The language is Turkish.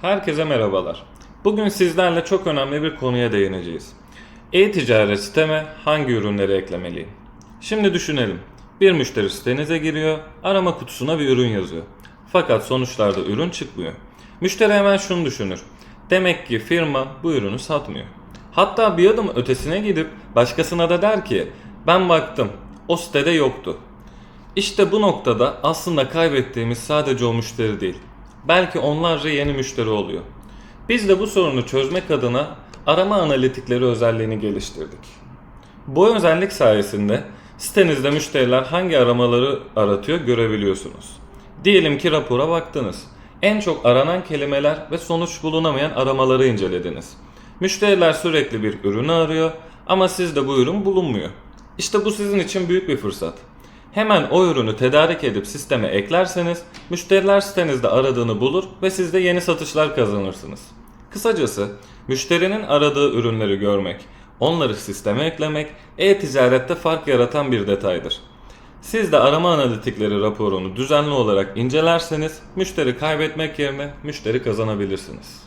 Herkese merhabalar. Bugün sizlerle çok önemli bir konuya değineceğiz. E-ticaret siteme hangi ürünleri eklemeliyim? Şimdi düşünelim. Bir müşteri sitenize giriyor, arama kutusuna bir ürün yazıyor. Fakat sonuçlarda ürün çıkmıyor. Müşteri hemen şunu düşünür. Demek ki firma bu ürünü satmıyor. Hatta bir adım ötesine gidip başkasına da der ki ben baktım o sitede yoktu. İşte bu noktada aslında kaybettiğimiz sadece o müşteri değil. Belki onlarca yeni müşteri oluyor. Biz de bu sorunu çözmek adına arama analitikleri özelliğini geliştirdik. Bu özellik sayesinde sitenizde müşteriler hangi aramaları aratıyor görebiliyorsunuz. Diyelim ki rapora baktınız. En çok aranan kelimeler ve sonuç bulunamayan aramaları incelediniz. Müşteriler sürekli bir ürünü arıyor ama sizde bu ürün bulunmuyor. İşte bu sizin için büyük bir fırsat. Hemen o ürünü tedarik edip sisteme eklerseniz müşteriler sitenizde aradığını bulur ve siz de yeni satışlar kazanırsınız. Kısacası müşterinin aradığı ürünleri görmek, onları sisteme eklemek e-ticarette fark yaratan bir detaydır. Siz de arama analitikleri raporunu düzenli olarak incelerseniz müşteri kaybetmek yerine müşteri kazanabilirsiniz.